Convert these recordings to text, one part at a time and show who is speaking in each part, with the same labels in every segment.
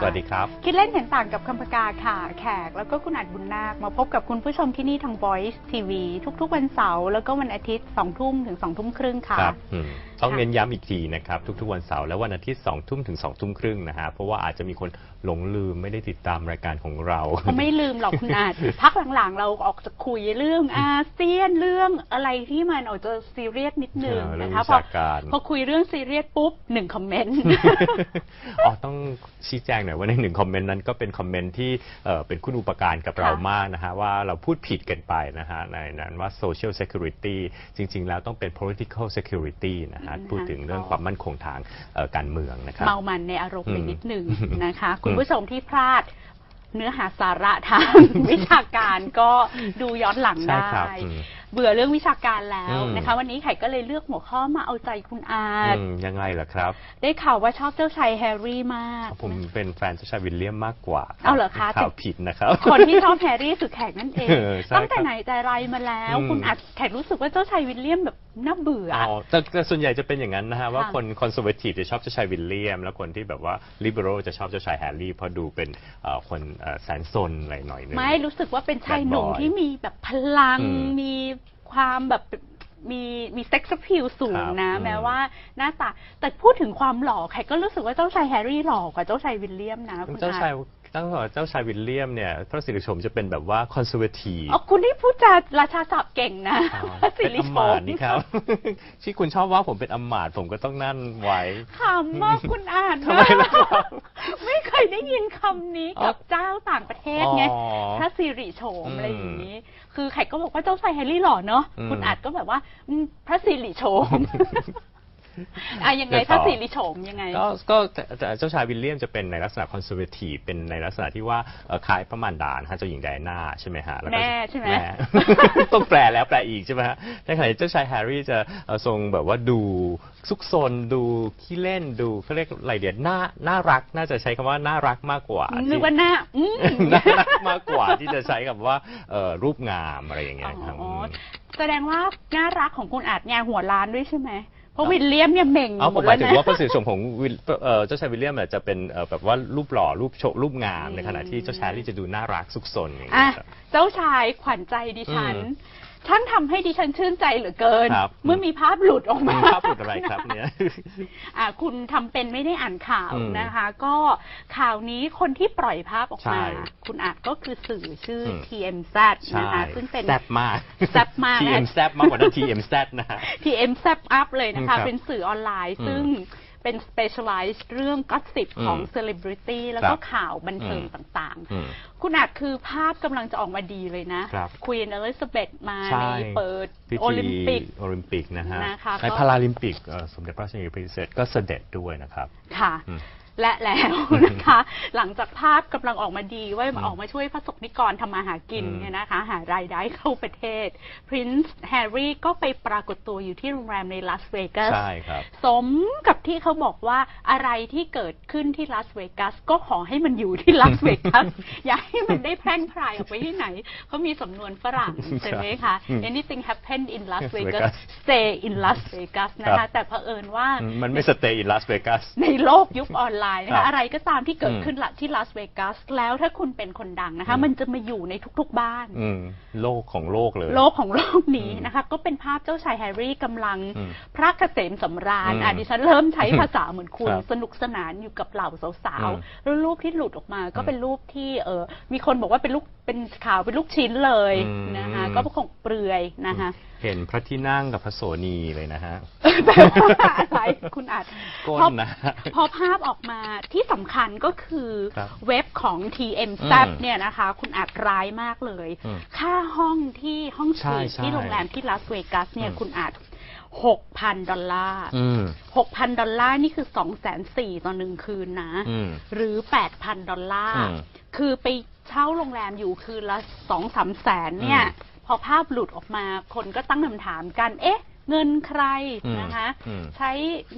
Speaker 1: สวัสดีครับ
Speaker 2: คิดเล่นเห็นต่างกับคำพกาค่ะ แขก แล้วก็คุณอัดบุญนาค มาพบกับคุณผู้ชมที่นี่ทาง Voice TV ทุกๆ วันเสาร์แล้วก็วันอาทิตย์2ทุ่มถึง2ทุ่มครึ่งค่ะ
Speaker 1: ครับอืมต้อง
Speaker 2: ค่ะ
Speaker 1: เน้นย้ำอีกทีนะครับ ทุกๆ วันเสาร์และวันอาทิตย์2ทุ่มถึง2ทุ่มครึ่งนะฮะเพราะว่าอาจจะมีคนหลงลืมไม่ได้ติดตามรายการของเรา
Speaker 2: เขาไม่ลืมหรอกคุณอาจพักหลังๆ เราออกจะคุยเรื่องอาเซียนเรื่องอะไรที่มันออกจะซีเรียสนิดนึง
Speaker 1: เออเรื่อง
Speaker 2: นะคะ
Speaker 1: วิชาการ
Speaker 2: พอคุยเรื่องซีเรียสปุ๊บหนึ่งคอมเมนต์
Speaker 1: อ๋อต้องชี้แจงหน่อยว่าในหนึ่งคอมเมนต์นั้นก็เป็นคอมเมนต์ที่เอ่อเป็นคุณอุปการกับเรา
Speaker 2: ค่ะ
Speaker 1: มากนะฮะว่าเราพูดผิดกันไปนะฮะในนั้นว่า social security จริง ๆ แล้วต้องเป็น political security นะฮะ
Speaker 2: นะคะ
Speaker 1: พูดถึงเรื่องความมั่นคงทางเอ่อการเมืองนะครับ
Speaker 2: เมามันในอารมณ์ไป
Speaker 1: อืม
Speaker 2: นิดหนึ่งนะคะ
Speaker 1: อืม
Speaker 2: คุณผู้ชมที่พลาดเนื้อหาสาระทาง วิชาการก็ดูย้อนหลัง
Speaker 1: ใช่
Speaker 2: ได้
Speaker 1: ครับอืม
Speaker 2: เบื่อเรื่องวิชาการแล้ว
Speaker 1: อืม
Speaker 2: นะคะ วันนี้ไข่ก็เลยเลือกหัวข้อมาเอาใจคุณอา
Speaker 1: อืมยังไงล่ะครับ
Speaker 2: ได้ข่าวว่าชอบเจ้าชายแฮร์รี่มาก
Speaker 1: ผมเป็นแฟนเจ้าชายวิลเลียมมากกว่า
Speaker 2: เอาเหรอคะ
Speaker 1: ข่าวผิดนะครับ
Speaker 2: คนที่ชอบแฮร์รี่คือแขกนั่นเอง
Speaker 1: เออใช่
Speaker 2: ตั้งแต่
Speaker 1: ครับ
Speaker 2: ไหนแต่ไรมาแล้ว
Speaker 1: อืม
Speaker 2: คุณอาจแขกรู้สึกว่าเจ้าชายวิลเลียมแบบน่าเบื่ออ
Speaker 1: อ๋อแต่แต่ส่วนใหญ่จะเป็นอย่างนั้นนะฮะว่า
Speaker 2: ค่ะ
Speaker 1: คนคอนเซอร์เวทีฟจะชอบเจ้าชายวิลเลียม แล้วคนที่แบบว่าลิเบอรัลจะชอบเจ้าชายแฮร์รี่เพราะดูเป็นเอ่อคนเอ่อแสนซนอะไรหน่อยนึง
Speaker 2: ไม่รู้สึกว่าเป็นชายหนุ่ม
Speaker 1: Bad boy
Speaker 2: ที่มีแบบพลัง
Speaker 1: อืม
Speaker 2: มี ความแบบมีมีเซ็กซ์พิวสูงนะ
Speaker 1: ครับ
Speaker 2: แม้
Speaker 1: อืม
Speaker 2: ว่าหน้าตาแต่พูดถึงความหล่อใครก็รู้สึกว่าเจ้าชายแฮร์รี่หล่อกว่าเจ้าชายวิลเลียมนะคุณ
Speaker 1: เจ้าชาย
Speaker 2: อา
Speaker 1: ตั้งแต่เจ้าชายวิลเลียมเนี่ยพระสิริโฉมจะเป็นแบบว่าคอนเซอร์เวทีฟ
Speaker 2: อ๋อคุณนี่พูดจาราชาศัพท์เก่งนะพระสิ
Speaker 1: เป็น
Speaker 2: ริ
Speaker 1: อ
Speaker 2: โฉ
Speaker 1: มาตย์นี่ครับ ที่คุณชอบว่าผมเป็นอมาตย์ผมก็ต้องนั่นไว้
Speaker 2: ขำมากคุณอ่าน
Speaker 1: ทำไมล่ะครับ
Speaker 2: ไม่เคยได้ยินคำนี้กับเจ้าต่างประเทศไง
Speaker 1: อ๋อ
Speaker 2: พระสิริโฉม
Speaker 1: อืม
Speaker 2: อะไรอย่างนี้ คือใครก็บอกว่าเจ้าชายแฮร์รี่หล่อเนาะ
Speaker 1: อืม
Speaker 2: คุณอาจก็แบบว่าอืมพระสิริโฉม อะยังไง
Speaker 1: เดี๋ยว
Speaker 2: พระ
Speaker 1: ต่อ
Speaker 2: สิริโฉมยังไง
Speaker 1: ก็ก็แต่แต่เจ้าชายวิลเลียมจะเป็นในลักษณะคอนเซอร์เวทีฟเป็นในลักษณะที่ว่าเอ่อคล้ายพระมารดานะฮะเจ้าหญิงไดอาน่าใช่ไหมฮะล้วก็
Speaker 2: แม่ใช่ไหม
Speaker 1: แต้องแปลแล้วแปลอีกใช่ไหมฮะในขณะที่เจ้าชายแฮร์รี่จะเอ่อทรงแบบว่าดูซุกซนดูขี้เล่นดูเขาเรียกอะไรเดียน่าน่ารักน่าจะใช้คำว่าน่ารักมากกว่า
Speaker 2: นึกว่าหน้าอืม
Speaker 1: น่ารักมากกว่าที่จะใช้กับว่าเอ่อรูปงามอะไรอย่างเงี้ยครับ
Speaker 2: อ๋อ
Speaker 1: ม
Speaker 2: แสดงว่าน่ารักของคุณอาจเนี่ยหัวล้านด้วยใช่ไหมเพ ราะวิลเลียมเนี่ยเหม่ง
Speaker 1: เอาผม
Speaker 2: ห
Speaker 1: ห
Speaker 2: ม
Speaker 1: มา
Speaker 2: ด
Speaker 1: ยถึง
Speaker 2: แล้ว
Speaker 1: ว่าพระ
Speaker 2: นะ
Speaker 1: สิริโฉมของวิลเอ่อเจ้าชายวิลเลียมเนี่ยจะเป็นเอ่อแบบว่ารูปหล่อรูปโชว์รูปงาม
Speaker 2: อืม
Speaker 1: ในขณะที่เจ้าชายลี่จะดูน่ารักซุกซนอย่าง
Speaker 2: อะ
Speaker 1: เงี้ยครับ
Speaker 2: เจ้าชายขวัญใจดิฉัน
Speaker 1: อืม
Speaker 2: ช่างทำให้ดิฉันชื่นใจเหลือเกิน
Speaker 1: ครับ
Speaker 2: เมื่อมีภาพหลุดออก
Speaker 1: มี
Speaker 2: มา
Speaker 1: ภาพหลุดอะไรครับเนี่ย
Speaker 2: อะคุณทำเป็นไม่ได้อ่านข่าว
Speaker 1: อืม
Speaker 2: นะคะ ก็ข่าวนี้คนที่ปล่อยภาพออกมา
Speaker 1: ใช่
Speaker 2: คุณอาจก็คือสื่อชื่ออ
Speaker 1: ม
Speaker 2: TMZ
Speaker 1: ใช่
Speaker 2: นะคะซึ่งเป็น
Speaker 1: แซ่บมาก
Speaker 2: แซ่บมาก
Speaker 1: TM แซ่บมากกว่านั้น TM แซ่บนะฮะ
Speaker 2: TM แซบอัพเลยนะ
Speaker 1: ครั
Speaker 2: คะ
Speaker 1: บ
Speaker 2: เป็นสื่อออนไลน์
Speaker 1: อืม
Speaker 2: ซึ่ง เป็น specialize เรื่องก็สิบของ
Speaker 1: อืม
Speaker 2: celebrity แล้ว
Speaker 1: ครั
Speaker 2: ก็
Speaker 1: บ
Speaker 2: ข่าวบันเทิง
Speaker 1: อืม
Speaker 2: ต่าง
Speaker 1: อืม
Speaker 2: ๆ คุณอาจคือภาพกำลังจะออกมาดีเลยนะ ครับควีนอลิซาเบธมา
Speaker 1: ใช่
Speaker 2: ในเปิด
Speaker 1: พิ
Speaker 2: โอ
Speaker 1: ธี
Speaker 2: ลิมปิก
Speaker 1: โอลิมปิกนะฮะ
Speaker 2: นะคะ
Speaker 1: ใน
Speaker 2: ก็
Speaker 1: พาราลิมปิกเอ่อสมเด็จพระราชินีพิเศษก็เสด็จด้วยนะครับ
Speaker 2: ค่ะ
Speaker 1: อืม
Speaker 2: และแล้วนะคะ หลังจากภาพกำลังออกมาดีว่า
Speaker 1: อืม
Speaker 2: ออกมาช่วยพระสงฆ์นิกรทำมาหากิน
Speaker 1: อืม
Speaker 2: เนี่ยนะคะ หารายได้เข้าประเทศ Prince Harry ก็ไปปรากฏตัวอยู่ที่โรงแรมในลาสเวกัส
Speaker 1: ใช่ครับ
Speaker 2: สมกับ ที่เขาบอกว่าอะไรที่เกิดขึ้นที่ลาสเวกัสก็ขอให้มันอยู่ที่ลาสเวกัส อย่าให้มันได้แพร่งพรายออกไปที่ไหน เขามีสำนวนฝรั่งใช่ไหมคะ
Speaker 1: อืม
Speaker 2: anything happened in Las
Speaker 1: Las
Speaker 2: Vegas
Speaker 1: Vegas
Speaker 2: stay in Las Vegas นะ
Speaker 1: ครั
Speaker 2: คะ
Speaker 1: บ
Speaker 2: แต่เผอิญว่า
Speaker 1: มันไม่สเตย์อินลาสเวกัส
Speaker 2: ในโลกยุคออนไลน์นะ
Speaker 1: ครั
Speaker 2: คะ
Speaker 1: บ
Speaker 2: อะไรก็ตามที่เกิด
Speaker 1: อืม
Speaker 2: ขึ้นละที่ลาสเวกัส แล้วถ้าคุณเป็นคนดังนะคะ
Speaker 1: อืม
Speaker 2: มันจะมาอยู่ในทุกๆบ้าน
Speaker 1: อืมโลกของโลกเลย
Speaker 2: โลกของโลกนี้
Speaker 1: อืม
Speaker 2: นะคะ ก็เป็นภาพเจ้าชายแฮร์รี่กำลัง
Speaker 1: อืม
Speaker 2: พระเกษมสำราญ
Speaker 1: อืม
Speaker 2: อะดิฉันเริ่มใช้ภาษาเหมือนคุณ
Speaker 1: ครับ
Speaker 2: สนุกสนานอยู่กับเหล่าสาว
Speaker 1: อืม
Speaker 2: ๆแล้วรูปที่หลุดออกมาก็
Speaker 1: อืม
Speaker 2: เป็นรูปที่เออมีคนบอกว่าเป็นลูกเป็นข่าวเป็นลูกชิ้นเลย
Speaker 1: อืม
Speaker 2: นะคะก็คงเปลือยนะคะ
Speaker 1: เห็นพระที่นั่งกับพระโสนีเลยนะฮะ
Speaker 2: แปลว่าอะไรคุณอาจ
Speaker 1: ก้น
Speaker 2: พอ
Speaker 1: นะ
Speaker 2: พอภาพออกมาที่สำคัญก็คือ
Speaker 1: ครับ
Speaker 2: เว็บของ TMZ
Speaker 1: อืม
Speaker 2: เนี่ยนะคะ คุณอาจร้ายมากเลย
Speaker 1: อืม
Speaker 2: ค่าห้องที่ห้องสวีท
Speaker 1: ใช่ใช่
Speaker 2: ที่โรงแรมที่ลาสเวกัสเนี่ย
Speaker 1: อืม
Speaker 2: คุณอาจ หกพันดอลลาร์
Speaker 1: อืม
Speaker 2: หกพันดอลลาร์นี่คือสองแสนสี่ต่อหนึ่งคืนนะ
Speaker 1: อืม
Speaker 2: หรือแปดพันดอลลาร์
Speaker 1: อืม
Speaker 2: คือไปเช่าโรงแรมอยู่คืนละสองสามแสนเนี่ย
Speaker 1: อืม
Speaker 2: พอภาพหลุดออกมาคนก็ตั้งคำถามกัน เอ๊ะ เงินใคร
Speaker 1: อืม
Speaker 2: นะคะ
Speaker 1: อืม
Speaker 2: ใช้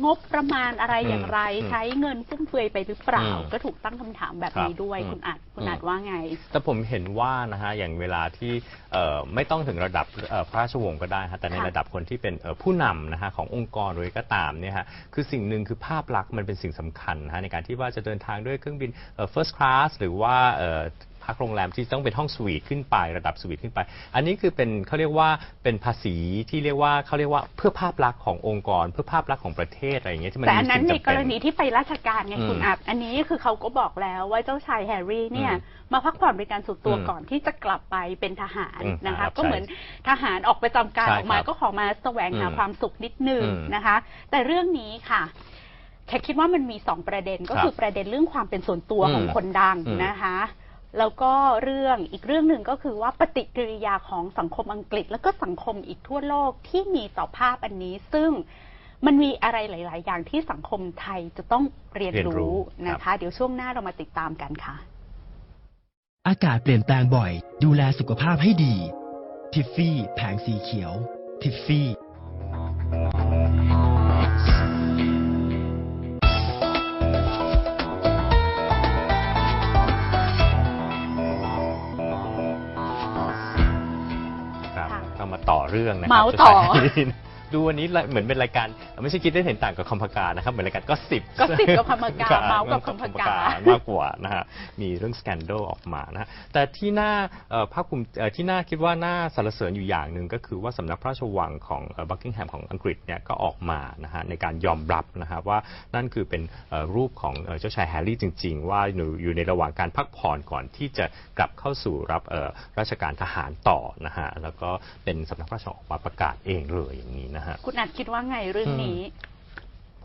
Speaker 2: งบประมาณอะไร
Speaker 1: อืม
Speaker 2: อย่างไร
Speaker 1: อืม
Speaker 2: ใช้เงินฟุ่มเฟือยไปหรือเปล่า
Speaker 1: อืม
Speaker 2: ก็ถูกตั้งคำถามแบบ
Speaker 1: ครับ
Speaker 2: นี้ด้วย
Speaker 1: อืม
Speaker 2: คุณอัดคุณ
Speaker 1: อืม
Speaker 2: อัดว่าไง
Speaker 1: แต่ผมเห็นว่านะฮะอย่างเวลาที่เอ่อไม่ต้องถึงระดับเอ่อพระราชวงศ์ก็ได้ฮะแต่ใน
Speaker 2: ค่ะ
Speaker 1: ระดับคนที่เป็นเอ่อผู้นำนะฮะขององค์กรหรือก็ตามเนี่ยฮะคือสิ่งหนึ่งคือภาพลักษณ์มันเป็นสิ่งสำคัญนะฮะในการที่ว่าจะเดินทางด้วยเครื่องบินเอ่อ first class หรือว่าเอ่อ พักโรงแรมที่ต้องเป็นห้องสวีทขึ้นไประดับสวีทขึ้นไป อันนี้คือเป็นเขาเรียกว่าเป็นภาษีที่เรียกว่าเขาเรียกว่าเพื่อภาพลักษณ์ขององค์กร เพื่อภาพลักษณ์ของประเทศอะไรอย่างเงี้ยที่มัน
Speaker 2: แต่อั
Speaker 1: มี
Speaker 2: นนั้น
Speaker 1: สิ่ง
Speaker 2: ใน
Speaker 1: จำ
Speaker 2: ก
Speaker 1: เป็น
Speaker 2: รณีที่ไปราชการไง
Speaker 1: อืม
Speaker 2: คุณอัดอันนี้คือเขาก็บอกแล้วว่าเจ้าชายแฮร์รี่เนี่ย
Speaker 1: อืม
Speaker 2: มาพักผ่อนเป็นการส่วนตัว
Speaker 1: อืม
Speaker 2: ก่อนที่จะกลับไปเป็นทหาร
Speaker 1: อืม
Speaker 2: นะคะ
Speaker 1: ครับ
Speaker 2: ก็เหมือนทหารออกไปจำการ
Speaker 1: ใช่
Speaker 2: ออกมา
Speaker 1: ครับ
Speaker 2: ก็ขอมาแสวงหา
Speaker 1: อืม
Speaker 2: ความสุขนิดนึง
Speaker 1: อืม
Speaker 2: นะคะ แต่เรื่องนี้ค่ะแค่คิดว่ามันมีสองประเด็นก็
Speaker 1: ครับ
Speaker 2: คือประเด็นเรื่องความเป็นส่วนตัว
Speaker 1: อืม
Speaker 2: ของคนดัง
Speaker 1: อืม
Speaker 2: นะคะ แล้วก็เรื่องอีกเรื่องหนึ่งก็คือว่าปฏิกิริยาของสังคมอังกฤษ แล้วก็สังคมอีกทั่วโลกที่มีต่อภาพอันนี้ ซึ่งมันมีอะไรหลาย ๆ อย่างที่สังคมไทยจะต้องเรียน
Speaker 1: เรียนรู้
Speaker 2: รู้
Speaker 1: ครับ
Speaker 2: นะคะ เดี๋ยวช่วงหน้าเรามาติดตามกันค่ะ
Speaker 3: อากาศเปลี่ยนแปลงบ่อย ดูแลสุขภาพให้ดี ทิฟฟี่ แผงสีเขียว ทิฟฟี่
Speaker 1: ต่อเรื่องนะครั
Speaker 2: เมาส์ต่อ
Speaker 1: ใช่ดูวันนี้เหมือนเป็นรายการ ไม่ใช่คิดได้เห็นต่างกับคอมพการนะครับเหมือนรายการก็สิบ
Speaker 2: ก็สิบกับคำพกาเมาส์กับคำพกา
Speaker 1: มากกว่านะฮะมีเรื่องสแกนโดออกมานะฮะแต่ที่น่าเอ่อภาคภูมิเอ่อที่น่าคิดว่าน่าสรรเสริญอยู่อย่างหนึ่งก็คือว่าสำนักพระราชวังของบักกิงแฮมของอังกฤษเนี่ยก็ออกมานะฮะในการยอมรับนะฮะว่านั่นคือเป็นเอ่อรูปของเอ่อเจ้าชายแฮร์รี่จริง ๆ ว่าอยู่อยู่ในระหว่างการพักผ่อนก่อนที่จะกลับเข้าสู่รับเอ่อราชการทหารต่อนะฮะแล้วก็เป็นสำนักพระราชวังออกมาประกาศเองเลยอย่างนี้นะฮะ
Speaker 2: คุณอัดคิดว่าไงเรื่องนี้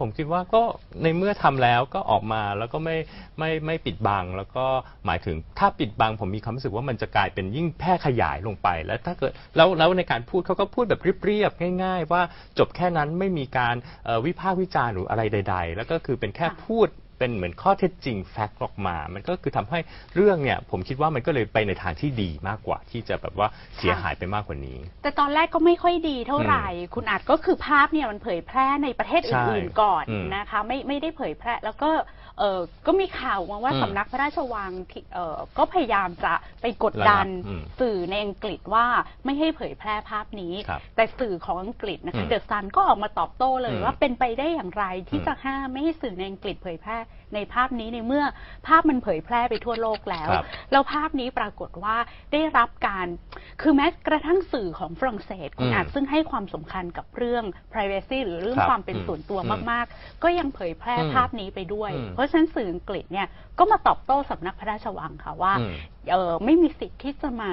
Speaker 1: ผมคิดว่าก็ในเมื่อทำแล้วก็ออกมาแล้วก็ไม่ไม่ไม่ปิดบังแล้วก็หมายถึงถ้าปิดบังผมมีความรู้สึกว่ามันจะกลายเป็นยิ่งแพร่ขยายลงไป แล้วถ้าเกิดแล้วแล้วในการพูดเขาก็พูดแบบเรียบๆง่าย ๆ ว่าจบแค่นั้นไม่มีการเอ่อวิพากษ์วิจารณ์หรืออะไรใด ๆ แล้วก็คือเป็นแค่
Speaker 2: ค่ะ
Speaker 1: พูด เป็นเหมือนข้อเท็จจริงแฟกต์ออกมา มันก็คือทำให้เรื่องเนี่ย ผมคิดว่ามันก็เลยไปในทางที่ดีมากกว่า ที่จะแบบว่าเสียหายไปมากกว่านี้
Speaker 2: แต่ตอนแรกก็ไม่ค่อยดีเท่าไหร่ คุณอัดก็คือภาพเนี่ยมันเผยแพร่ในประเทศ
Speaker 1: ใช่
Speaker 2: อื่นๆก่อน
Speaker 1: อืม
Speaker 2: นะคะ ไม่ไม่ได้เผยแพร่แล้วก็ เออก็มีข่าวมาว่า
Speaker 1: อืม
Speaker 2: สำนักพระราชวังที่เออก็พยายามจะไปกดดัน
Speaker 1: ระงับอืม
Speaker 2: สื่อในอังกฤษว่าไม่ให้เผยแพร่ภาพนี้
Speaker 1: ครับ
Speaker 2: แต่สื่อของอังกฤษนะ
Speaker 1: อื
Speaker 2: คะ
Speaker 1: ม
Speaker 2: เดอะซันก็ออกมาตอบโต้เลย
Speaker 1: อืม
Speaker 2: ว่าเป็นไปได้อย่างไรที่
Speaker 1: อืม
Speaker 2: จะห้ามไม่ให้สื่อในอังกฤษเผยแพร่ในภาพนี้ในเมื่อภาพมันเผยแพร่ไปทั่วโลกแล้ว
Speaker 1: ครับ
Speaker 2: แล้วภาพนี้ปรากฏว่าได้รับการ คือแม้กระทั่งสื่อของฝรั่งเศสคุณ
Speaker 1: อืม
Speaker 2: อาจซึ่งให้ความสำคัญกับเรื่อง privacy หรือเรื่อง
Speaker 1: ครับ
Speaker 2: ความเป็นส่วนตัว
Speaker 1: อืม
Speaker 2: มากๆ ก็ยังเผยแพร่
Speaker 1: อืม
Speaker 2: ภาพนี้ไปด้วย
Speaker 1: อืม
Speaker 2: เพราะฉะนั้นสื่ออังกฤษเนี่ยก็มาตอบโต้สำนักพระราชวังค่ะว่า
Speaker 1: อืม
Speaker 2: เออ ไม่มีสิทธิ์ที่จะมา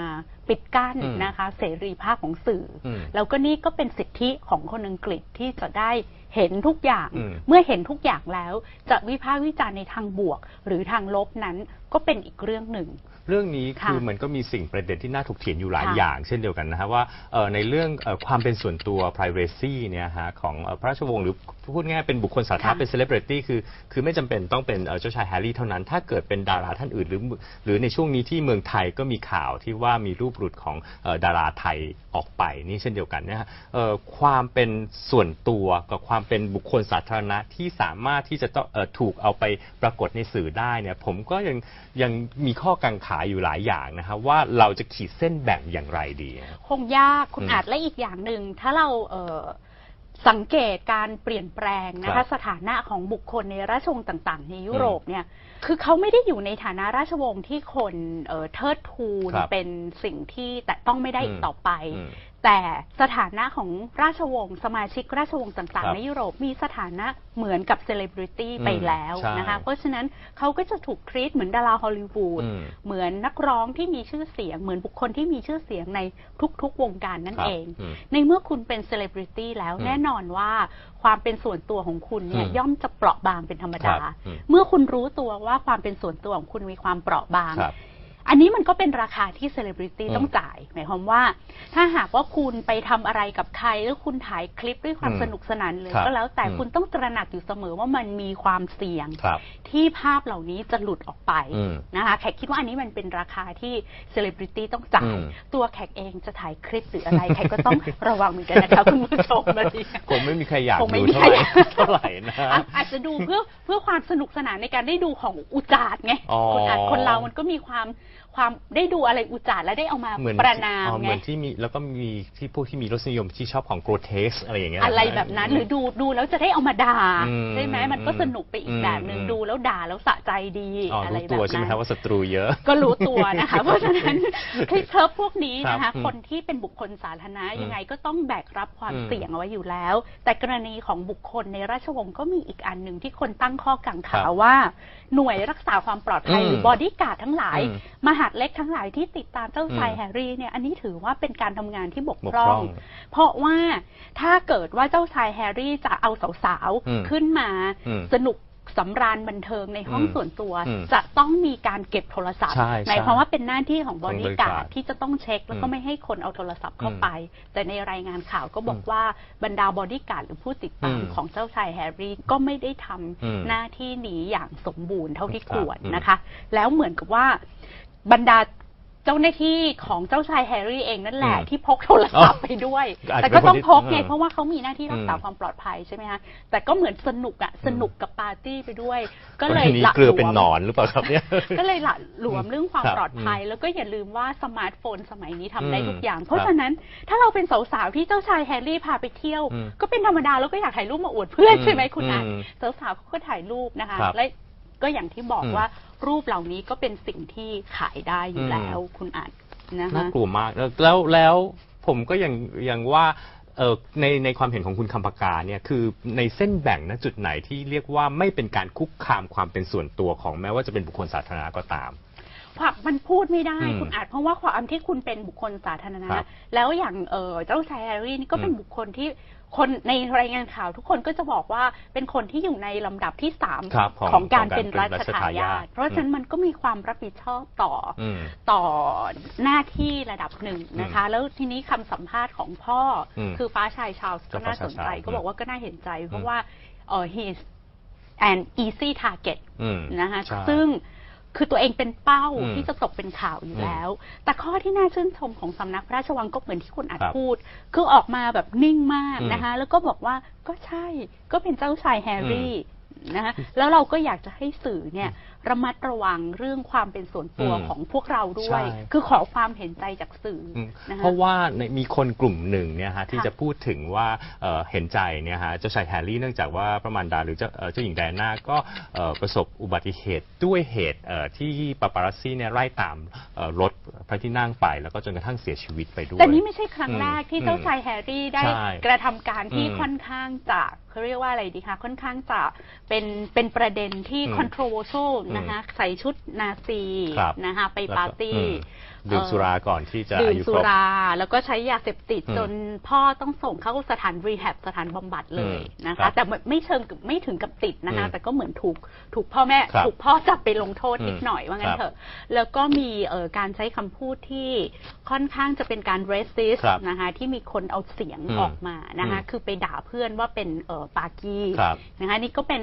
Speaker 2: ปิดกั้น
Speaker 1: อืม
Speaker 2: นะคะเสรีภาพของสื่ออ
Speaker 1: ม
Speaker 2: แล้วก็นี่ก็เป็นสิทธิของคนอังกฤษที่จะได้เห็นทุกอย่าง
Speaker 1: อืม
Speaker 2: เมื่อเห็นทุกอย่างแล้ว จะวิพากษ์วิจารณ์ในทางบวก หรือทางลบนั้น ก็เป็นอีกเรื่องหนึ่ง
Speaker 1: เรื่องนี้
Speaker 2: ค่ะ
Speaker 1: คือมันก็มีสิ่งประเด็นที่น่าถกเถียงอยู่หลาย
Speaker 2: ค่ะ
Speaker 1: อย่าง เช่นเดียวกันนะฮะว่าเอ่อในเรื่องเอ่อความเป็นส่วนตัว privacy เนี่ยฮะของเอ่อพระราชวงศ์หรือพูดง่ายๆเป็นบุคคลสาธารณะ
Speaker 2: ค่ะ
Speaker 1: เป็น celebrity คือคือไม่จำเป็นต้องเป็นเอ่อเจ้าชายแฮร์รี่เท่านั้น ถ้าเกิดเป็นดาราท่านอื่น หรือหรือในช่วงนี้ที่เมืองไทยก็มีข่าวที่ว่ามีรูปหลุดของเอ่อดาราไทยออกไปนี่เช่นเดียวกันนะฮะเอ่อความเป็นส่วนตัวกับความเป็นบุคคลสาธารณะที่สามารถที่จะต้องเอ่อถูกเอาไปปรากฏในสื่อได้เนี่ยผมก็ยังยังมีข้อกังขาอยู่หลายอย่างนะครับว่าเราจะขีดเส้นแบ่งอย่างไรดี
Speaker 2: คงยากคุณ
Speaker 1: อืม
Speaker 2: อาจและอีกอย่างหนึ่ง ถ้าเราเอ่อสังเกตการเปลี่ยนแปลงนะ
Speaker 1: ครั
Speaker 2: คะ
Speaker 1: บ
Speaker 2: สถานะของบุคคลในราชวงศ์ต่าง ๆ ในยุโรปเนี่ยคือเขาไม่ได้อยู่ในฐานะราชวงศ์ที่คนเอ่อเทิดทูน
Speaker 1: ครับ
Speaker 2: เป็นสิ่งที่แต่ต้องไม่ได้อีก
Speaker 1: อืม
Speaker 2: ต่อไป
Speaker 1: อืม
Speaker 2: แต่สถานะของราชวงศ์สมาชิกราชวงศ์ต่าง
Speaker 1: ครั
Speaker 2: ๆ
Speaker 1: บ
Speaker 2: ในยุโรปมีสถานะเหมือนกับเซเลบริตี้
Speaker 1: อืม
Speaker 2: ไปแล้ว
Speaker 1: ใช่
Speaker 2: นะคะเพราะฉะนั้นเขาก็จะถูกทรีตเหมือนดาราฮอลลีวูด
Speaker 1: อืม
Speaker 2: เหมือนนักร้องที่มีชื่อเสียง เหมือนบุคคลที่มีชื่อเสียงในทุกๆ วงการนั่น
Speaker 1: ครับ
Speaker 2: เอง
Speaker 1: อืม
Speaker 2: ในเมื่อคุณเป็นเซเลบริตี้แล้ว
Speaker 1: อืม
Speaker 2: แน่นอนว่าความเป็นส่วนตัวของคุณเนี่ย
Speaker 1: อืม
Speaker 2: ย่อมจะเปราะบางเป็นธรรมดา
Speaker 1: ครับอืม
Speaker 2: เมื่อคุณรู้ตัวว่าความเป็นส่วนตัวของคุณมีความเปราะบาง
Speaker 1: ครับ
Speaker 2: อันนี้มันก็เป็นราคาที่เซเลบริตี้
Speaker 1: อืม
Speaker 2: ต้องจ่าย หมายความว่า ถ้าหากว่าคุณไปทำอะไรกับใครแล้วคุณถ่ายคลิปด้วยความ
Speaker 1: อืม
Speaker 2: สนุกสนานเลย
Speaker 1: ครับ
Speaker 2: ก็แล้วแต่
Speaker 1: อืม
Speaker 2: คุณต้องตระหนักอยู่เสมอว่ามันมีความเสี่ยง
Speaker 1: ครับ
Speaker 2: ที่ภาพเหล่านี้จะหลุดออกไป
Speaker 1: อืม
Speaker 2: นะคะแขกคิดว่าอันนี้มันเป็นราคาที่เซเลบริตี้ต้องจ่า
Speaker 1: อื
Speaker 2: ย
Speaker 1: ม
Speaker 2: ตัวแขกเองจะถ่ายคลิปหรืออะไรแขกก็ต้องระวังเหมือนกันนะคะคุณผู้ชมนะดิ
Speaker 1: คงไม่มีใครอยาก
Speaker 2: คงไม่
Speaker 1: ดู
Speaker 2: มี
Speaker 1: เท่า
Speaker 2: ใคร
Speaker 1: ไหร่
Speaker 2: อยาก
Speaker 1: เท่าไหร่นะ
Speaker 2: อะอาจจะดูเพื่อเพื่อความสนุกสนานในการได้ดูของอุจาดไง
Speaker 1: อ๋อ
Speaker 2: คุณอาจคนเรามันก็มีความ ความได้ดูอะไรอุจาดและได้เอามา
Speaker 1: เหมือน
Speaker 2: ประนาม
Speaker 1: อ๋อเห
Speaker 2: ไง
Speaker 1: มือนที่มีแล้วก็มีที่พวกที่มีรสนิยมที่ชอบของโกรเทสอะไรอย่างเงี้ย
Speaker 2: อะไรแบบนั้นหรือดูดูแล้วจะได้เอามาด่า
Speaker 1: อืม
Speaker 2: ใช่ไหมมันก็สนุกไปอีกแบบหนึ่ง
Speaker 1: อืม
Speaker 2: ดูแล้วด่าแล้วสะใจดี
Speaker 1: อ๋อ
Speaker 2: อะไร
Speaker 1: รู้
Speaker 2: แบ
Speaker 1: ตัว
Speaker 2: บ
Speaker 1: ใช่ไหม
Speaker 2: นั้น
Speaker 1: ครับว่าศัตรูเยอะ
Speaker 2: ก็รู้ตัวนะคะ เพราะฉะนั้นคลิปเทิร์ฟพวกนี้นะ
Speaker 1: ครั
Speaker 2: คะ
Speaker 1: บอืม
Speaker 2: คนที่เป็นบุคคลสาธารณะ
Speaker 1: อืม
Speaker 2: ยังไงก็ต้องแบกรับความ
Speaker 1: อืม
Speaker 2: เสี่ยงเอาไว้อยู่แล้ว แต่กรณีของบุคคลในราชวงศ์ก็มีอีกอันหนึ่งที่คนตั้งข้อกังขา
Speaker 1: ครับ
Speaker 2: ว่า หน่วยรักษาความปลอดภัย
Speaker 1: อืม
Speaker 2: หรือบอดี้การ์ดทั้งหลาย
Speaker 1: อืม
Speaker 2: มหาดเล็กทั้งหลายที่ติดตามเจ้าชาย
Speaker 1: อืม
Speaker 2: แฮร์รี่เนี่ยอันนี้ถือว่าเป็นการทำงานที่บก
Speaker 1: บก
Speaker 2: พร่
Speaker 1: พร่
Speaker 2: อ
Speaker 1: องง
Speaker 2: เพราะว่าถ้าเกิดว่าเจ้าชายแฮร์รี่จะเอาสาว
Speaker 1: อืม
Speaker 2: ๆขึ้นมา
Speaker 1: อืม
Speaker 2: สนุก สำราญบันเทิงในห้อง
Speaker 1: อืม
Speaker 2: ส่วนตัว
Speaker 1: อืม
Speaker 2: จะต้องมีการเก็บโทรศัพท์
Speaker 1: ใช่
Speaker 2: หมายความว่าเป็นหน้าที่ของบ
Speaker 1: ของ
Speaker 2: ริ
Speaker 1: บริ
Speaker 2: กา
Speaker 1: การ
Speaker 2: รที่จะต้องเช็คแล้วก็
Speaker 1: อืม
Speaker 2: ไม่ให้คนเอาโทรศัพท์เข้า
Speaker 1: อืม
Speaker 2: ไป แต่ในรายงานข่าวก็บอก
Speaker 1: อืม
Speaker 2: ว่าบรรดาบริการหรือผู้ติดตาม
Speaker 1: อืม
Speaker 2: ของเจ้าชายแฮร์รี่ก็ไม่ได้ทำ
Speaker 1: อืม
Speaker 2: หน้าที่นี้อย่างสมบูรณ์เท่าที่
Speaker 1: ครับ
Speaker 2: ควร
Speaker 1: อืม
Speaker 2: นะคะ แล้วเหมือนกับว่าบรรดา เจ้าหน้าที่ของเจ้าชายแฮร์รี่เองนั่นแหละ
Speaker 1: อืม
Speaker 2: ที่พกโทรศัพท์ไปด้วย
Speaker 1: อาจจะ
Speaker 2: แต่ก็ต้องพก
Speaker 1: เป็นคนที่
Speaker 2: ไง
Speaker 1: เออ
Speaker 2: เพราะว่าเขามีหน้าที่รักษา
Speaker 1: อืม
Speaker 2: ความปลอดภัยใช่ไหมคะแต่ก็เหมือนสนุกอะสนุกกับปาร์ตี้ไปด้วย ก็
Speaker 1: ก็
Speaker 2: เล
Speaker 1: เลยยนี้
Speaker 2: หละ
Speaker 1: เกลือเป็น
Speaker 2: หลวม
Speaker 1: หนอนหรือเปล่าครับเนี่ย
Speaker 2: ก็เลยหละหลวมเรื่องความ
Speaker 1: ครับ
Speaker 2: ปลอดภัย แล้วก็อย่าลืมว่าสมาร์ทโฟนสมัยนี้ทำได้
Speaker 1: อืม
Speaker 2: ทุกอย่างเพ
Speaker 1: ค
Speaker 2: ราะ
Speaker 1: รับ
Speaker 2: ฉะนั้นถ้าเราเป็นสาวๆที่เจ้าชายแฮร์รี่พาไปเที่ยว
Speaker 1: อืม
Speaker 2: ก็เป็นธรรมดาแล้วก็อยากถ่ายรูปมาอวดเพื่อน
Speaker 1: อืม
Speaker 2: ใช่ไหมคุณอา
Speaker 1: อืม
Speaker 2: สาวๆเขาก็ถ่ายรูปนะคะ
Speaker 1: ครับ
Speaker 2: และก็อย่างที่บอก
Speaker 1: อืม
Speaker 2: ว่า รูปเหล่านี้ก็เป็นสิ่งที่ขายได้อยู่
Speaker 1: อืม
Speaker 2: แล้วคุณอาจนะคะ
Speaker 1: น่ากลัวมากแล้วแล้วแล้วผมก็ยังยังว่าเออในในความเห็นของคุณคำปากาเนี่ยคือในเส้นแบ่งณจุดไหนที่เรียกว่าไม่เป็นการคุกคามความเป็นส่วนตัวของแม้ว่าจะเป็นบุคคลสาธารณะก็ตาม
Speaker 2: ความมันพูดไม่ได้
Speaker 1: อืม
Speaker 2: คุณอาจเพราะว่าความที่คุณเป็นบุคคลสาธารณะ
Speaker 1: ครับ
Speaker 2: แล้วอย่างเออเจ้าชายแฮร์รี่นี่ก็เป็น
Speaker 1: อืม
Speaker 2: บุคคลที่ คนในรายงานข่าวทุกคนก็จะบอกว่าเป็นคนที่อยู่ในลำดับที่สาม
Speaker 1: ครับของ
Speaker 2: ของการ
Speaker 1: ของการ
Speaker 2: เป็นรัช
Speaker 1: เป็นรัช
Speaker 2: ทา
Speaker 1: ทายาา
Speaker 2: ท
Speaker 1: ท
Speaker 2: เพราะฉะนั้นมันก็มีความรับผิดชอบต่ออ
Speaker 1: อืม
Speaker 2: ต่อหน้าที่ระดับหนึ่งนะคะ แล้วทีนี้คำสัมภาษณ์ของพ่ออ
Speaker 1: ม
Speaker 2: คือฟ้าชายชาวส์ก็
Speaker 1: เจ้าฟ้า
Speaker 2: น่าสนใจ
Speaker 1: ชายชาวส์
Speaker 2: ก็บอกว่าก็น่าเห็นใจ เพ
Speaker 1: อื
Speaker 2: ราะ
Speaker 1: ม
Speaker 2: ว่าเออ he is an easy target
Speaker 1: อืม
Speaker 2: นะคะ
Speaker 1: ใช่
Speaker 2: ซึ่ง คือตัวเองเป็นเป้า
Speaker 1: อืม
Speaker 2: ที่จะตกเป็นข่าวอยู่
Speaker 1: อืม
Speaker 2: แล้ว แต่ข้อที่น่าชื่นชมของสำนักพระราชวังก็เหมือนที่คุณอาจ
Speaker 1: ครับ
Speaker 2: พูด คือออกมาแบบนิ่งมาก
Speaker 1: อืม
Speaker 2: นะคะ แล้วก็บอกว่าก็ใช่ก็เป็นเจ้าชายแฮร์รี่นะคะแล้วเราก็อยากจะให้สื่อเนี่ย ระมัดระวังเรื่องความเป็นส่วนตัว
Speaker 1: อืม
Speaker 2: ของพวกเราด้วย
Speaker 1: ใช่
Speaker 2: คือขอความเห็นใจจากสื่ออ
Speaker 1: อืม
Speaker 2: นะคะ
Speaker 1: เพราะว่าในมีคนกลุ่มหนึ่งเนี่ยฮะที่
Speaker 2: ค่ะ
Speaker 1: จะพูดถึงว่าเอ่อเห็นใจเนี่ยฮะเจ้าชายแฮร์รี่เนื่องจากว่าพระมารดาหรือเจ้าเอ่อเจ้าหญิงไดอาน่าก็เอ่อประสบอุบัติเหตุด้วยเหตุเอ่อที่ปาปารัสซี่เนี่ยไล่ตามเอ่อรถพระที่นั่งไป แล้วก็จนกระทั่งเสียชีวิตไปด้วย
Speaker 2: แต่นี่ไม่ใช่ครั้งแรกที่
Speaker 1: อืม
Speaker 2: เจ้าชายแฮร์รี่ได้
Speaker 1: ใช่
Speaker 2: กระทำการที่
Speaker 1: อืม
Speaker 2: ค่อนข้างจะเขาเรียกว่าอะไรดีคะค่อนข้างจะเป็นเป็นประเด็นที่
Speaker 1: อืม
Speaker 2: controversial นะคะใส่ชุดนาซี
Speaker 1: ครับ
Speaker 2: นะคะไป
Speaker 1: แล้วก็
Speaker 2: ปาร์ตี้
Speaker 1: อืม ดื่มสุราก่อนที่จะ
Speaker 2: ดื่
Speaker 1: อามยุ
Speaker 2: สุ
Speaker 1: ครบ
Speaker 2: รา แล้วก็ใช้ยาเสพติด
Speaker 1: อืม
Speaker 2: จนพ่อต้องส่งเข้าสถานรีแฮบสถานบำบัดเลย
Speaker 1: อืม
Speaker 2: นะ
Speaker 1: ครั
Speaker 2: คะ
Speaker 1: บ
Speaker 2: แต่ไม่ไม่เชิงกับไม่ถึงกับติดนะคะ
Speaker 1: อืม
Speaker 2: แต่ก็เหมือนถูกถูกพ่อแม่
Speaker 1: ครับ
Speaker 2: ถูกพ่อจับไปลงโทษ
Speaker 1: อืม
Speaker 2: นิดหน่อยว่างั้
Speaker 1: ครั
Speaker 2: น
Speaker 1: บ
Speaker 2: เถอะแล้วก็มีเอ่อการใช้คำพูดที่ค่อนข้างจะเป็นการ racist
Speaker 1: ครับ
Speaker 2: นะคะ ที่มีคนเอาเสียง
Speaker 1: อืม
Speaker 2: ออกมานะคะ
Speaker 1: อืม
Speaker 2: คือไปด่าเพื่อนว่าเป็นเอ่อปากี
Speaker 1: ครับ
Speaker 2: นะคะนี่ก็เป็น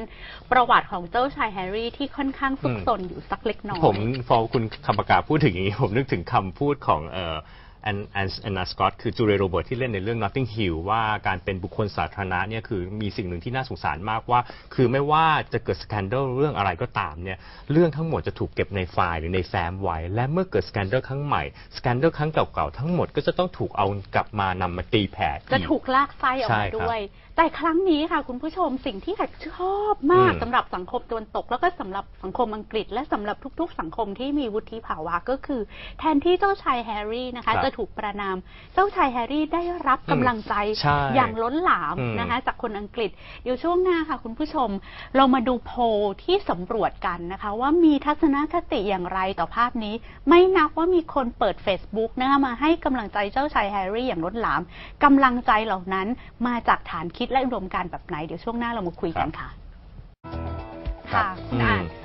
Speaker 2: ประวัติของเจ้าชายแฮร์รี่ที่ค่อนข้างซุกซนอยู่สักเล็กน้อย
Speaker 1: ผมพอคุณคำประกาศพูดถึงอย่างนี้ ผมนึกถึงคำพูดของเอ่อแอนแอนแอนนาสกอตคือจูเรโรเบิร์ตที่เล่นในเรื่อง Notting Hill ว่าการเป็นบุคคลสาธารณะเนี่ยคือมีสิ่งหนึ่งที่น่าสงสารมากว่า คือไม่ว่าจะเกิดสแกนเดลเรื่องอะไรก็ตามเนี่ยเรื่องทั้งหมดจะถูกเก็บในไฟล์หรือในแฟ้มไว้ และเมื่อเกิดสแกนเดลครั้งใหม่สแกนเดลครั้งเก่าๆทั้งหมดก็จะต้องถูกเอากลับมานำมาตีแผ่อี
Speaker 2: จะถูกลากไส้ออก
Speaker 1: ใช่
Speaker 2: มา
Speaker 1: ครับ
Speaker 2: ด้วย แต่ครั้งนี้ค่ะ คุณผู้ชมสิ่งที่แขกชอบมาก
Speaker 1: อืม
Speaker 2: สำหรับสังคมตะวันตก แล้วก็สำหรับสังคมอังกฤษ และสำหรับทุก ๆ สังคมที่มีวุฒิภาวะก็คือ แทนที่เจ้าชายแฮร์รี่นะคะ
Speaker 1: ครับ
Speaker 2: จะถูกประนาม เจ้าชายแฮร์รี่ได้รับกำลังใจ
Speaker 1: ใช่
Speaker 2: อย่างล้นหลาม
Speaker 1: อืม
Speaker 2: นะคะ จากคนอังกฤษ เดี๋ยวช่วงหน้าค่ะ คุณผู้ชม เรามาดูโพลที่สำรวจกันนะคะ ว่ามีทัศนคติอย่างไรต่อภาพนี้ ไม่นับว่ามีคนเปิด Facebook นะคะมาให้กำลังใจเจ้าชายแฮร์รี่อย่างล้นหลามกำลังใจเหล่านั้นมาจากฐานคิดและอุดมการณ์แบบไหน เดี๋ยวช่วงหน้าเรามาคุยกันค่ะ
Speaker 1: ครั
Speaker 2: ค่ะ
Speaker 1: บ
Speaker 2: คุณอ่าน
Speaker 1: อืม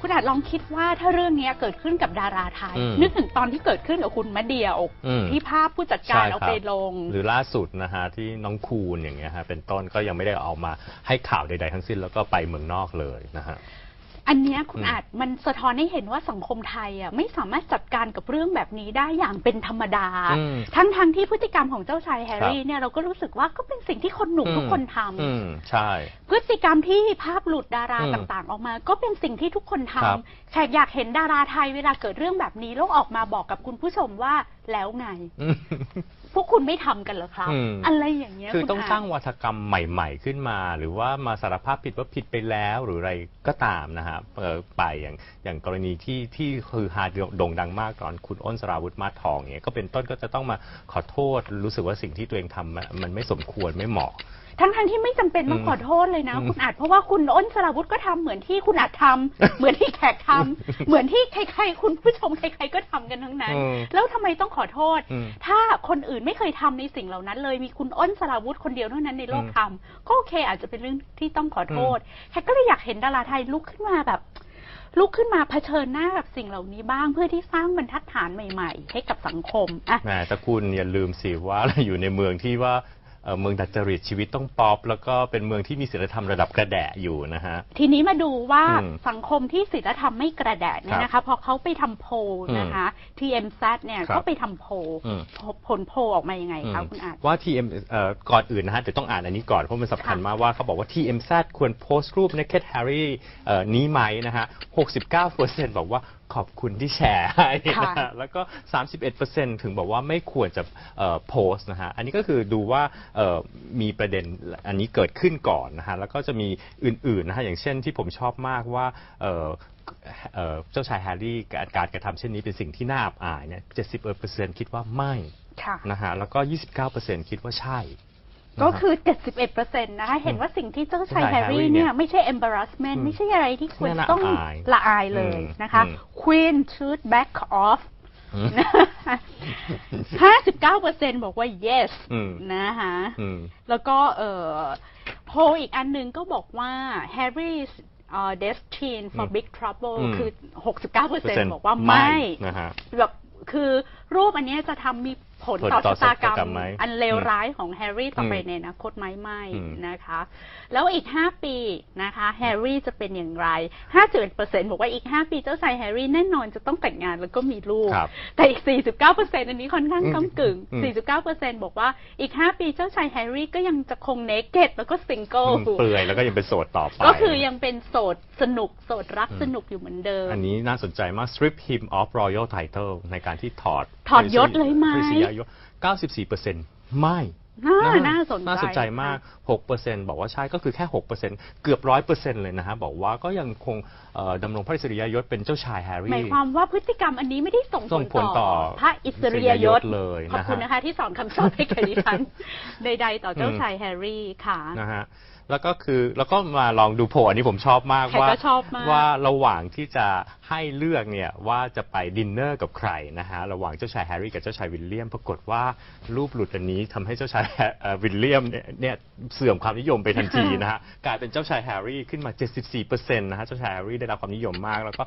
Speaker 2: คุณอาจลองคิดว่าถ้าเรื่องเนี้ยเกิดขึ้นกับดาราไทย
Speaker 1: อืม
Speaker 2: นึกถึงตอนที่เกิดขึ้นกับคุณมะเดียว
Speaker 1: อืม
Speaker 2: ที่ภาพผู้จัดการ
Speaker 1: ใช่
Speaker 2: เอา
Speaker 1: ครับ
Speaker 2: ไปลง
Speaker 1: หรือล่าสุดนะฮะที่น้องคูณอย่างเงี้ยฮะเป็นต้นก็ยังไม่ได้เอามาให้ข่าวใดๆทั้งสิ้นแล้วก็ไปเมืองนอกเลยนะฮะ
Speaker 2: อันเนี้ยคุณ
Speaker 1: อืม
Speaker 2: อาจมันสะท้อนให้เห็นว่าสังคมไทยอะไม่สามารถจัดการกับเรื่องแบบนี้ได้อย่างเป็นธรรมดา
Speaker 1: อืม
Speaker 2: ทั้งทงๆที่พฤติกรรมของเจ้าชายแฮร์รี่
Speaker 1: ครับ
Speaker 2: เนี่ยเราก็รู้สึกว่าก็เป็นสิ่งที่คนหนุ่มทุกคนทำ
Speaker 1: อืมใช่
Speaker 2: พฤติกรรมที่ภาพหลุดดารา
Speaker 1: อืม
Speaker 2: ต่างๆ ออกมา ก็เป็นสิ่งที่ทุกคนท
Speaker 1: ครับำ
Speaker 2: แขกอยากเห็นดาราไทยเวลาเกิดเรื่องแบบนี้แล้วออกมาบอกกับคุณผู้ชมว่าแล้วไง
Speaker 1: อืม
Speaker 2: พ วกคุณไม่ทำกันเหรอครับ
Speaker 1: อืม
Speaker 2: อะไรอย่างเงี้ย
Speaker 1: คือ
Speaker 2: ณ
Speaker 1: ต้องาสร้างวัฒกรรมใหม่ ๆ ขึ้นมา หรือว่ามาสารภาพผิดว่าผิดไปแล้วหรืออะไรก็ตามนะฮะเอ่อไปอย่างอย่างกรณีที่ที่คือฮาโด่งดังมากตอนคุณอ้นสราวุธมาสทองเนี่ยก็เป็นต้นก็จะต้องมาขอโทษรู้สึกว่าสิ่งที่ตัวเองทำมันมันไม่สมควรไม่เหมาะ
Speaker 2: ทั้งทงๆที่ไม่จำเป็นต้อง
Speaker 1: อืม
Speaker 2: ขอโทษเลยนะ
Speaker 1: อืม
Speaker 2: คุณอาจเพราะว่าคุณอ้นสราวุธก็ทำเหมือนที่คุณอาจทำ เหมือนที่แขกทำเหมือนที่ใครๆ คุณผู้ชมใครๆก็ทำกันทั้งนั้น
Speaker 1: อืม
Speaker 2: แล้วทำไมต้องขอโทษ
Speaker 1: อืม
Speaker 2: ถ้าคนอื่นไม่เคยทำในสิ่งเหล่านั้นเลย มีคุณอ้นสราวุธคนเดียวเท่านั้นในโลก
Speaker 1: อืม
Speaker 2: ทำก็โอเค อาจจะเป็นเรื่องที่ต้องขอโทษแขกก็เลยอยากเห็นดาราไทยลุกขึ้นมาแบบ ลุกขึ้นมาเผชิญหน้ากับสิ่งเหล่านี้บ้างเพื่อที่สร้างบรรทัดฐานใหม่ ๆ ให้กับสังคมอะ
Speaker 1: แหมแต่คุณอย่าลืมสิว่าเราอยู่ในเมืองที่ว่า เอ่อเมืองดัดจริตชีวิตต้องป๊อปแล้วก็เป็นเมืองที่มีศีลธรรมระดับกระแดะอยู่นะฮะ
Speaker 2: ทีนี้มาดูว่า
Speaker 1: อืม
Speaker 2: สังคมที่ศีลธรรมไม่กระแดะเนี่ยนะคะ พอเขาไปทำโพลนะคะ TMZ เนี่ย
Speaker 1: ครับ
Speaker 2: ก็ไปทำโพล
Speaker 1: อืม
Speaker 2: ผลโพลออกมายังไงคะ
Speaker 1: อืม
Speaker 2: คุณอาจ
Speaker 1: ว่า TM เอ่อก่อนอื่นนะฮะเดี๋ยวต้องอ่านอันนี้ก่อน เพราะมันสำคัญ
Speaker 2: ค่ะ
Speaker 1: มากว่าเขาบอกว่า TMZ ควรโพสต์รูป Naked Harry เอ่อนี้ไหมนะฮะ 69%บอกว่า ขอบคุณที่แชร์ให้นะฮะแล้วก็ 31%ถึงบอกว่าไม่ควรจะเอ่อโพสต์นะฮะ อันนี้ก็คือดูว่าเอ่อมีประเด็นอันนี้เกิดขึ้นก่อนนะฮะ แล้วก็จะมีอื่นๆนะฮะ อย่างเช่นที่ผมชอบมากว่าเอ่อเอ่อเจ้าชายแฮร์รี่การการกระทำเช่นนี้เป็นสิ่งที่น่าอับอายเนี่ย 71%คิดว่าไม่
Speaker 2: ค่ะ
Speaker 1: นะฮะ แล้วก็ 29%คิดว่าใช่นะฮะ
Speaker 2: ก็คือ 71%นะคะเห็นว่าสิ่งที่เจ้าชาย
Speaker 1: เจ้าชาย
Speaker 2: แฮร์รี่
Speaker 1: Harry
Speaker 2: เนี่ย
Speaker 1: เนี่ย
Speaker 2: ไม่ใช่ embarrassment
Speaker 1: อืม
Speaker 2: ไม่ใช่อะไรที่ควร
Speaker 1: น่า
Speaker 2: ต้อง
Speaker 1: อาย
Speaker 2: ละอายเลย
Speaker 1: อืม
Speaker 2: นะคะ
Speaker 1: อืม
Speaker 2: Queen should back off
Speaker 1: อืม
Speaker 2: 59%บอกว่า yes
Speaker 1: อืม
Speaker 2: นะคะ
Speaker 1: อืม
Speaker 2: แล้วก็เอ่อโพลอีกอันหนึงก็บอกว่า Harry's uh, destined for
Speaker 1: อืม
Speaker 2: big trouble
Speaker 1: อืม
Speaker 2: คือ 69%บอกว่าไม่
Speaker 1: นะฮะ
Speaker 2: แบบคือรูปอันเนี้ยจะทำมี ผล
Speaker 1: ผล
Speaker 2: ต่อ
Speaker 1: ต่อ
Speaker 2: ชะตากรร
Speaker 1: ชะตากรรม
Speaker 2: ม
Speaker 1: ไหม
Speaker 2: อันเลว
Speaker 1: อืม
Speaker 2: ร้ายของแฮร์รี่ต่อไป
Speaker 1: อืม
Speaker 2: ในอนาคตไหมไม่
Speaker 1: อืม
Speaker 2: นะคะ แล้วอีก 5 ปีนะคะแฮร์รี่จะเป็นอย่างไร 51%บอกว่าอีก 5 ปีเจ้าชายแฮร์รี่แน่นอนจะต้องแต่งงานแล้วก็มีลูก
Speaker 1: ครับ
Speaker 2: แต่อีก 49%อันนี้ค่อนข้าง
Speaker 1: อืม
Speaker 2: ก้ากึ่ง
Speaker 1: อืม
Speaker 2: 49%บอกว่าอีก 5 ปีเจ้าชายแฮร์รี่ก็ยังจะคงเนกเก็ตแล้วก็ซิงเกิล
Speaker 1: อืมเปลือยแล้วก็ยังเป็นโสดต่อไป
Speaker 2: ก็คือยังเป็นโสดสนุกโสดรัก
Speaker 1: อืม
Speaker 2: สนุกอยู่เหมือนเดิม
Speaker 1: อันนี้น่าสนใจมาก strip him of royal title ในการที่ถอด
Speaker 2: ถอดยศเลยไหม
Speaker 1: พระศรียศ94%ไม่
Speaker 2: น่าะน่าสนใจ
Speaker 1: น่าสนใจมาก 6%บอกว่าใช่ก็คือแค่ 6%เกือบ 100%เลยนะฮะ บอกว่าก็ยังคงเอ่อดำรงพระอิสริยยศเป็นเจ้าชายแฮร์
Speaker 2: หมาย
Speaker 1: รี่
Speaker 2: ความว่าพฤติกรรมอันนี้ไม่ได้ส่ง
Speaker 1: ส่งผลต่อ
Speaker 2: พระอิสริยยศ
Speaker 1: เลยนะฮะ
Speaker 2: ขอบคุณนะคะที่สอนคำสอนให้แก่ดิฉันใดๆต่อเจ้า
Speaker 1: อืม
Speaker 2: ชายแฮร์รี่ค่ะ
Speaker 1: นะฮะ แล้วก็คือแล้วก็มาลองดูโพลอันนี้ผมชอบมาก
Speaker 2: ใครก็
Speaker 1: ว่า
Speaker 2: ชอบมาก
Speaker 1: ว่าระหว่างที่จะให้เลือกเนี่ยว่าจะไปดินเนอร์กับใครนะฮะระหว่างเจ้าชายแฮร์รี่กับเจ้าชายวิลเลียม ปรากฏว่ารูปหลุดอันนี้ทำให้เจ้าชายเอ่อวิลเลียมเนี่ยเนี่ยเสื่อมความนิยมไปทันทีนะฮะกลายเป็นเจ้าชายแฮร์รี่ขึ้นมา 74%นะฮะเจ้าชายแฮร์รี่ได้รับความนิยมมากแล้วก็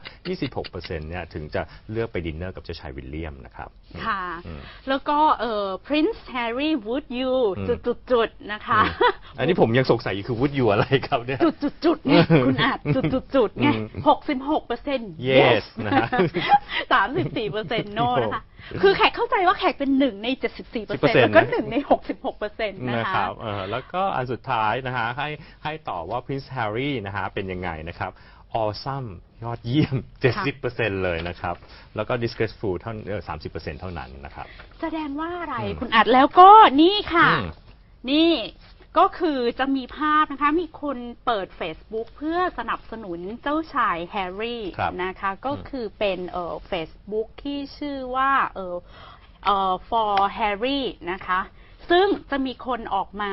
Speaker 1: 26%เนี่ยถึงจะเลือกไปดินเนอร์กับเจ้าชายวิลเลียมนะครับ
Speaker 2: ค่ะ
Speaker 1: อืม
Speaker 2: แล้วก็เอ่อ Prince Harry would you
Speaker 1: อืม
Speaker 2: จุดๆๆนะคะ
Speaker 1: อืมอันนี้ผมยังสงสัยอยู่คือวุฒิอยู่อะไรครับเนี่ย
Speaker 2: จุดจุดจุดๆๆไงคุณอาจจุดจุดจุดๆๆไง
Speaker 1: อืม
Speaker 2: หกสิบหกเปอร์เซ็นต์
Speaker 1: Yes นะฮะ
Speaker 2: สามสิบสี่เปอร์เซ็นต์โนนะคะ คือแขกเข้าใจว่าแขกเป็นหนึ่งในเจ็ดสิบสี่เปอร์เซ็นต์
Speaker 1: 10%
Speaker 2: แล้วก็หนึ่งในหกสิบหกเปอร์เซ็นต์นะ
Speaker 1: นะคะครับเออแล้วก็อันสุดท้ายนะฮะให้ให้ต่อว่า Prince Harry นะฮะเป็นยังไงนะครับ awesome ยอดเยี่ยม 70%เลยนะครับ แล้วก็ disgraceful เท่าเออ30%เท่านั้นนะครับ
Speaker 2: แสดงว่าอะไร
Speaker 1: อืม
Speaker 2: คุณอัดแล้วก็นี่ค่ะ
Speaker 1: อืม
Speaker 2: นี่ ก็คือจะมีภาพนะคะ มีคนเปิด Facebook เพื่อสนับสนุนเจ้าชายแฮร์รี่
Speaker 1: ครับ
Speaker 2: นะคะ ก็
Speaker 1: อืม
Speaker 2: คือเป็นเอ่อ Facebook ที่ชื่อว่าเอ่อเอ่อ for Harry นะคะ ซึ่งจะมีคนออกมา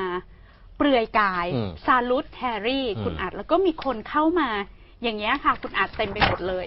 Speaker 2: เปลือยกาย
Speaker 1: อืม
Speaker 2: ซาลุตแฮร์รี่
Speaker 1: อืม
Speaker 2: คุณอัดแล้วก็มีคนเข้ามาอย่างเงี้ยค่ะ คุณอัดเต็มไปหมดเลย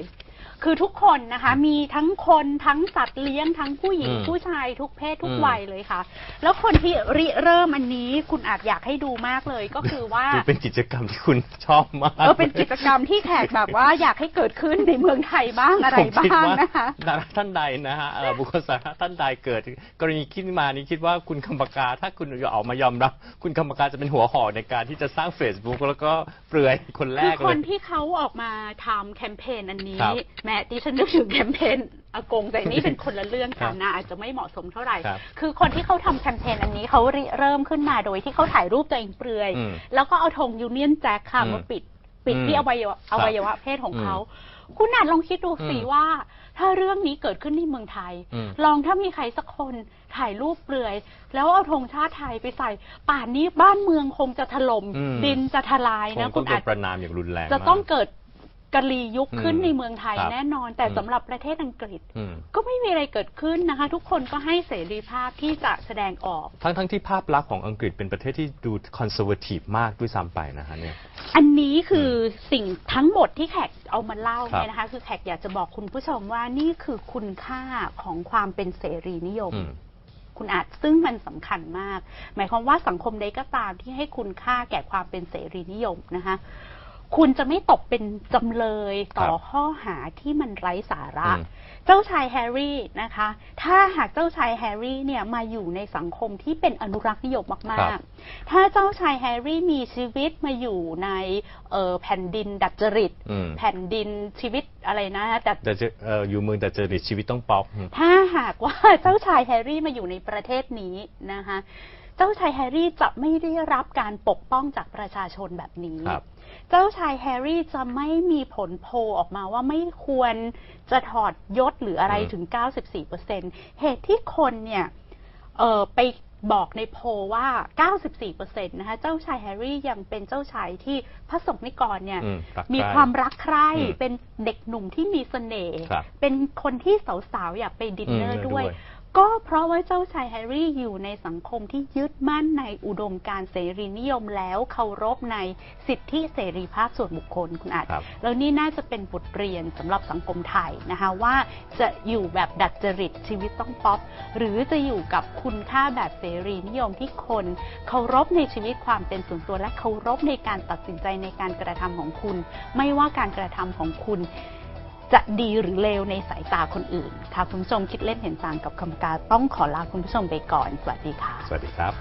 Speaker 2: คือทุกคนนะคะ มีทั้งคนทั้งสัตว์เลี้ยงทั้งผู้หญิง
Speaker 1: อืม
Speaker 2: ผู้ชายทุกเพศทุก
Speaker 1: อืม
Speaker 2: วัยเลยค่ะ แล้วคนที่ริเริ่มอันนี้คุณอาจอยากให้ดูมากเลยก็คือว่า
Speaker 1: ดูเป็นกิจกรรมที่คุณชอบมาก
Speaker 2: เออเป็นกิจกรรมที่แขกแบบว่าอยากให้เกิดขึ้นในเมืองไทยบ้างอะไร
Speaker 1: ผมคิด
Speaker 2: บ้าง
Speaker 1: ว่า
Speaker 2: นะคะ
Speaker 1: ดาราท่านใดนะฮะเอ่อบุคคลสาธารณะท่านใดเกิด กรณีขึ้นมานี้คิดว่าคุณคำปากา ถ้าคุณออกมายอมรับ คุณคำปากาจะเป็นหัวหอกในการที่จะสร้าง Facebook แล้วก็เปลือยคนแร
Speaker 2: คือกค
Speaker 1: เล
Speaker 2: น
Speaker 1: ย
Speaker 2: ที่เขาออกมาทำแคมเปญอันนี้
Speaker 1: ครับ
Speaker 2: แม้ดิฉันนึกถึงแคมเปญอากงแต่นี่เป็นคนละเรื่องกันนะอาจจะไม่เหมาะสมเท่าไหร่
Speaker 1: ครับ
Speaker 2: คือคนที่เขาทำแคมเปญอันนี้เขาริเริ่มขึ้นมาโดยที่เขาถ่ายรูปตัวเองเปลือย
Speaker 1: อืม
Speaker 2: แล้วก็เอาธงยูเนียนแจ็คค่ะ
Speaker 1: อืม
Speaker 2: มาปิดปิด
Speaker 1: อืม
Speaker 2: ที่อวัยวะ
Speaker 1: ครั
Speaker 2: อบวัยวะเพศของ
Speaker 1: อืม
Speaker 2: เขา คุณอาจลองคิดดูสิ
Speaker 1: อืม
Speaker 2: ว่า ถ้าเรื่องนี้เกิดขึ้นที่เมืองไทย
Speaker 1: อืม
Speaker 2: ลองถ้ามีใครสักคนถ่ายรูปเปลือย แล้วเอาธงชาติไทยไปใส่ ป่านนี้บ้านเมืองคงจะถล่ม
Speaker 1: อืม
Speaker 2: ดินจะทลาย
Speaker 1: ค
Speaker 2: นะ
Speaker 1: ง
Speaker 2: คุ
Speaker 1: ต้องโด
Speaker 2: ณอาจ
Speaker 1: นประนามอย่างรุนแรง
Speaker 2: จะ
Speaker 1: มาก
Speaker 2: ต้องเกิด กะลียุคขึ้น
Speaker 1: อืม
Speaker 2: ในเมืองไทย
Speaker 1: ครับ
Speaker 2: แน่นอน แต่
Speaker 1: อืม
Speaker 2: สำหรับประเทศอังกฤษ
Speaker 1: อืม
Speaker 2: ก็ไม่มีอะไรเกิดขึ้นนะคะ ทุกคนก็ให้เสรีภาพที่จะแสดงออก
Speaker 1: ทั้งทั้งที่ภาพลักษณ์ของอังกฤษเป็นประเทศที่ดูคอนเซอร์วทีฟมากด้วยซ้ำไปนะฮะเนี่ย
Speaker 2: อันนี้คือสิ่งทั้งหมดที่แขกเอามาเล่า
Speaker 1: ครับ
Speaker 2: เนี่ยนะคะ คือแขกอยากจะบอกคุณผู้ชมว่านี่คือคุณค่าของความเป็นเสรีนิยม
Speaker 1: อืม
Speaker 2: คุณอาจซึ่งมันสำคัญมาก หมายความว่าสังคมใดก็ตามที่ให้คุณค่าแก่ความเป็นเสรีนิยมนะคะ คุณจะไม่ตกเป็นจำเลยต่อ
Speaker 1: ครับ
Speaker 2: ข้อหาที่มันไร้สาระ
Speaker 1: อืม
Speaker 2: เจ้าชายแฮร์รี่นะคะ ถ้าหากเจ้าชายแฮร์รี่เนี่ยมาอยู่ในสังคมที่เป็นอนุรักษ์นิยม
Speaker 1: ครั
Speaker 2: มาก
Speaker 1: บ
Speaker 2: ๆถ้าเจ้าชายแฮร์รี่มีชีวิตมาอยู่ในเอ่อแผ่นดินดัดจริต
Speaker 1: อืม
Speaker 2: แผ่นดินชีวิตอะไรนะแต่
Speaker 1: แต่จะเอ่ออยู่เมืองแต่เจริตชีวิตต้องป๊อปอืม
Speaker 2: ถ้าหากว่าเจ้าชายแฮร์รี่มาอยู่ในประเทศนี้นะคะ เจ้าชายแฮร์รี่จะไม่ได้รับการปกป้องจากประชาชนแบบนี้
Speaker 1: ครับ
Speaker 2: เจ้าชายแฮร์รี่จะไม่มีผลโพลออกมาว่าไม่ควรจะถอดยศหรืออะไร
Speaker 1: อืม
Speaker 2: ถึง 94%เหตุที่คนเนี่ยเออไปบอกในโพลว่า 94%นะคะ เจ้าชายแฮร์รี่ยังเป็นเจ้าชายที่พระสงฆ์นิกรเนี่ย
Speaker 1: อืมรัก
Speaker 2: มี
Speaker 1: ใคร่
Speaker 2: ความรักใคร่
Speaker 1: อืม
Speaker 2: เป็นเด็กหนุ่มที่มีเสน่ห์
Speaker 1: ครับ
Speaker 2: เป็นคนที่สาวๆ อยากไปดินเนอร์
Speaker 1: อืม
Speaker 2: ด้วย
Speaker 1: ด้วย
Speaker 2: ก็เพราะว่าเจ้าชายแฮร์รี่อยู่ในสังคมที่ยึดมั่นในอุดมการณ์เสรีนิยมแล้วเคารพในสิทธิเสรีภาพส่วนบุคคลคุณอาจ
Speaker 1: ครับ
Speaker 2: แล้วนี่น่าจะเป็นบทเรียนสำหรับสังคมไทยนะคะว่าจะอยู่แบบดัดจริตชีวิตต้องป๊อปหรือจะอยู่กับคุณค่าแบบเสรีนิยมที่คนเคารพในชีวิตความเป็นส่วนตัวและเคารพในการตัดสินใจในการกระทำของคุณ ไม่ว่าการกระทำของคุณ จะดีหรือเลวในสายตาคนอื่นถ้าคุณผู้ชมคิดเล่นเห็นต่างกับคำการต้องขอลาคุณผู้ชมไปก่อน สวัสดีค่ะ
Speaker 1: สวัสดีครับ